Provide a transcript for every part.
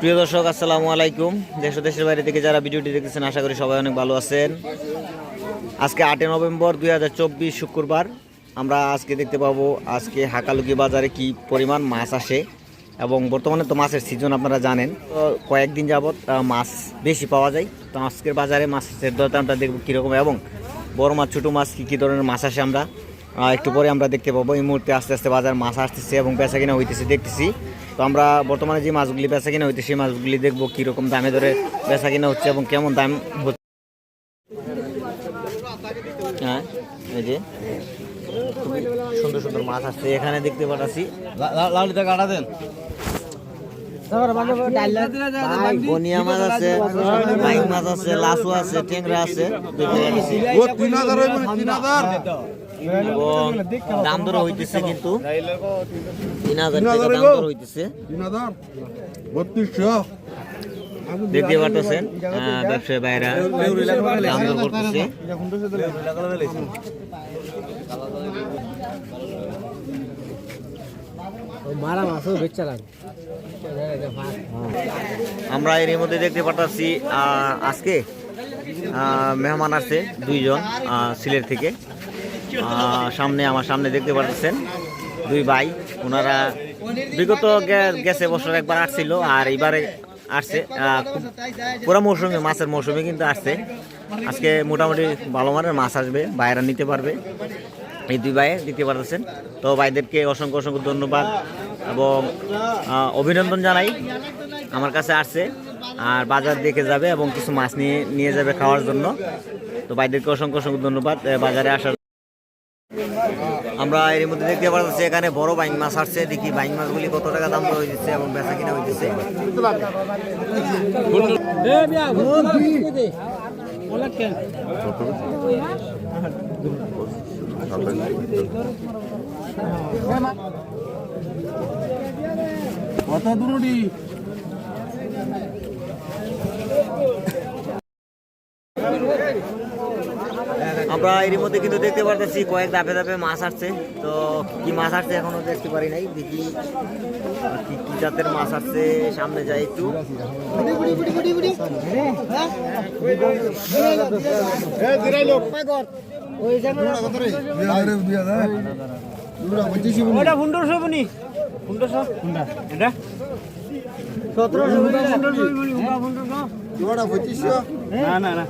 প্রিয় দর্শক, আসসালামু আলাইকুম। দেশ দেশের বাইরে থেকে যারা ভিডিওটি দেখতেছেন, আশা করি সবাই অনেক ভালো আছেন। আজকে আটই নভেম্বর দু হাজার চব্বিশ শুক্রবার। আমরা আজকে দেখতে পাবো, আজকে হাকালুকি বাজারে কি পরিমাণ মাছ আসে এবং বর্তমানে তো মাছের সিজন আপনারা জানেন। তো কয়েকদিন যাবৎ মাছ বেশি পাওয়া যায়। তো আজকের বাজারে মাছের দরদামটা দেখব কীরকম এবং বড় মাছ, ছোটো মাছ কী কী ধরনের মাছ আসে আমরা একটু পরে আমরা দেখতে পাবো। এই মুহূর্তে আস্তে আস্তে বাজার মাছ আসতেছে এবং বেচা কিনা হইতেছে, দেখতেছি। তো আমরা বর্তমানে যে মাছগুলি বেচা কিনা হইতেছে, সেই মাছগুলি দেখব কীরকম দামে ধরে বেচা কিনা হচ্ছে এবং কেমন দাম হচ্ছে। হ্যাঁ সুন্দর সুন্দর মাছ আসছে, এখানে দেখতে মাছ আছে মাছ আছে আছে ট্যাংরা আছে এবং দাম দর হইতেছে কিন্তু। তিন হাজার টাকা দাম দর হইতেছে। দেখতে আহ, ব্যবসায়ী ভাইরা দাম দর করতেছে মারা মাছও বেচা লাগে আমরা এর মধ্যে দেখতে পাচ্ছি আজকে আহ, মেহমান আছে দুইজন আহ, সিলেট থেকে। সামনে আমার সামনে দেখতে পাচ্ছেন দুই ভাই, ওনারা বিগত গেছে বছর একবার আসছিল আর এবারে আসছে। পুরো মৌসুমে, মাছের মৌসুমে কিন্তু আসছে। আজকে মোটামুটি ভালো মানের মাছ আসবে, বাইরা নিতে পারবে। এই দুই ভাই দিতে পারতেছেন। তো ভাইদেরকে অসংখ্য অসংখ্য ধন্যবাদ এবং অভিনন্দন জানাই। আমার কাছে আসছে আর বাজার দেখে যাবে এবং কিছু মাছ নিয়ে নিয়ে যাবে খাওয়ার জন্য। তো ভাইদেরকে অসংখ্য অসংখ্য ধন্যবাদ বাজারে আসার আমরা এর মধ্যে দেখতে পাচ্ছি এখানে বড় বাইং মাছ আসছে, দেখি বাইং মাছগুলি কত টাকা দাম হয়ে যাচ্ছে এবং বেচা কিনা হইতেছে। কত দূরটি আমরা এর মধ্যে কিন্তু দেখতে পারতেছি কয়েক ধাপে ধাপে মাছ আসছে। তো কি মাছ আসছে এখনও দেখতে পারি নাই। দেখি কি কি জাতের মাছ আসছে সামনে যাই একটু। সতেরোশো না না না।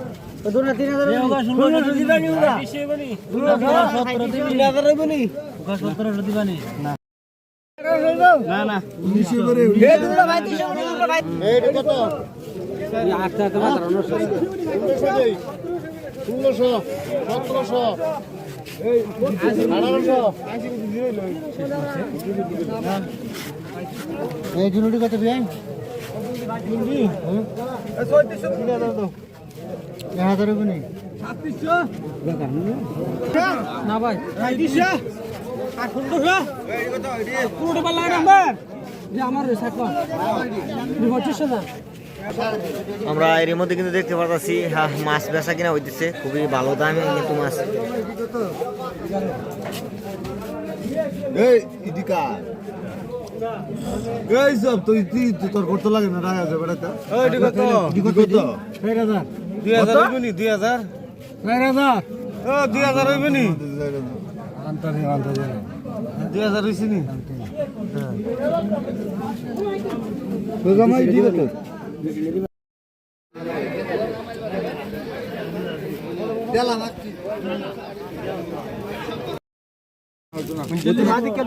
ষোলোশো সতেরোশো। এই জুনুটি কত বিয়ান? এক হাজার না ভাই। আমার এর মধ্যে কিন্তু দেখতে পারতেছি হ্যাঁ, মাছ বেচা কিনা হইতেছে খুবই ভালো দামে কিন্তু মাছ। এই সব তুই তোর করতে লাগে না রায় আছে বেড়াতে। দুই হাজার হইবে নি দুই হাজার। চার হাজার। ও দুই হাজার হইবে নি দুই হাজার হইছে নি কত সাঙ্গা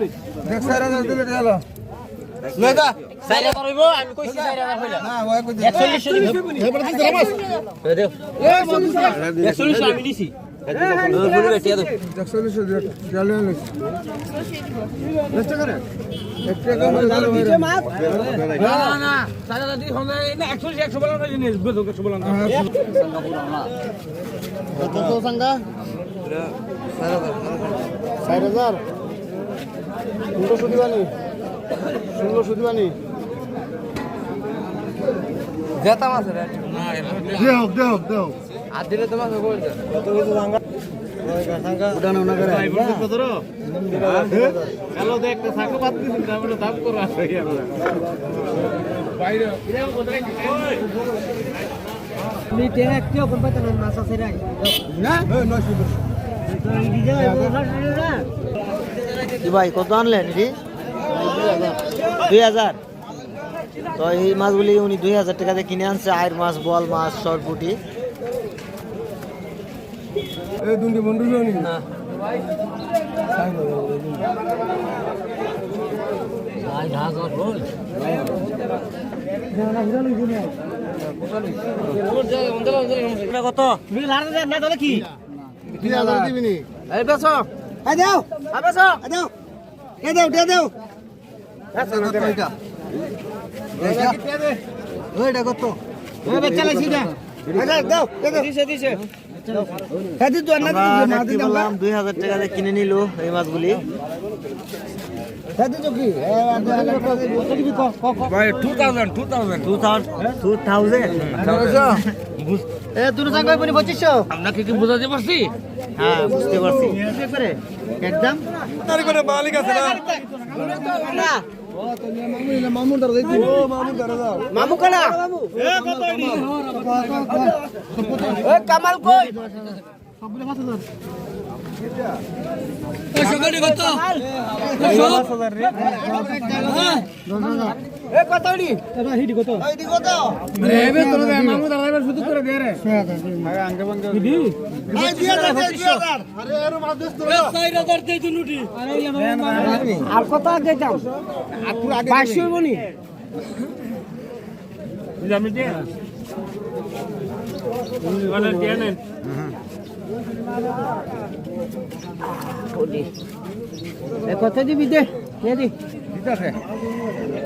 ষাট হাজার। ষোলোশো দিবানি ষোলোশো দিবানি জেতা মাছ রে। দেহ দেহ দেহ আর দিলে তোমার কত রো? হ্যালো দেখ সাকো পাত দিছিস আমরা দাম করো আসে আমি টেহা একটিও কোন পাইতে না মাছ আছে রে না? নয়শো কি ভাই কত আনলেন দুই হাজার। তো এই মাছগুলি উনি দুই হাজার টাকাতে কিনে আনছে আয়ের মাছ বল মাছ সরপুটি। বন্ধু কত? কি দিবি নি। দাও। দাও দাও দাও। এটা ওইটা কত দুই হাজার টাকাতে কিনে নিল এই মাছগুলি হাদি কি ভাই 2000 2000 টু থাউজেন্ড টু থাউজেন্ড এ দুটো জায়গা পনি 2500 আমরা কি কি বুঝাতে পারছি হ্যাঁ বুঝতে পারছি একদম মালিক আছে না মামু কানা কামাল কই? এ কত? নি এবা হিডি কত? হিডি কত? রেবে তোর মামুন দাও এবার শুধু করে দে রে। আগে আঙ্গে বাঙ্গে হিডি এই 2000 2000 আরে এর মাছ দোস্ত আর কত আগে যাও? আপুর আগে 500 বনি এ কত দিবি। দে আছে কইলা মতন দিকি দামটা কিন্তু 2000 আরে 2000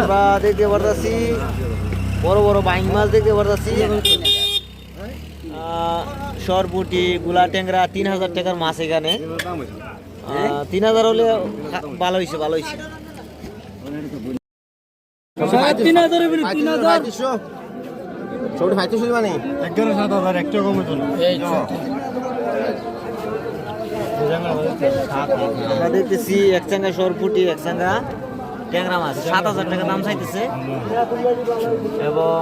আমরা দেখতে পারতাছি বড় বড় বাইং মাছ দেখতে পারতাছি। সরপুটি গুলা ট্যাংরা তিন হাজার টাকার মাছ এখানে। তিন হাজার হলে ভালো হয়েছে ভালো হয়েছে। তিন হাজার তিন হাজার? ছোট ভাইতে শুধু মানে 11700 একটা কমে তো আমরা দেখতেছি এক চাঙ্গা সরপুটি এক চাঙ্গা ট্যাংরা মাছ। সাত হাজার টাকা দাম চাইতেছে। এবং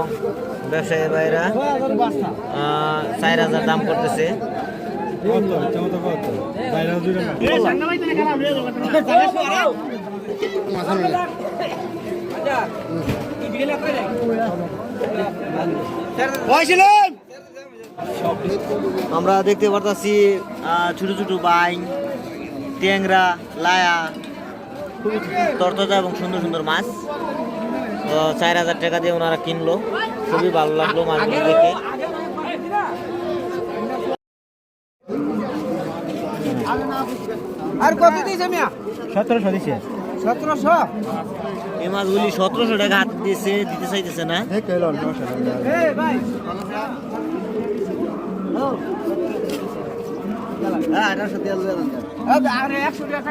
ব্যবসায়ী ভাইরা চার হাজার দাম করতেছে। আমরা দেখতে পারতাছি ছোট ছোট বাইং। ট্যাংরা লায়া খুবই তরতাজা এবং সুন্দর সুন্দর মাছ। তো চার হাজার টাকা দিয়ে ওনারা কিনলো। খুবই ভালো লাগল মাছগুলো দেখে। আর কত দিয়েছে মিয়া? সতেরোশো দিচ্ছে সতেরোশো? এই মাছগুলি সতেরোশো টাকা হাত দিয়েছে দিতে চাইতেছে না। এই কইলো সমস্যা নাই এ ভাই। হ্যাঁ 1800 দিয়ে লয়ে যান আরে একশো টাকা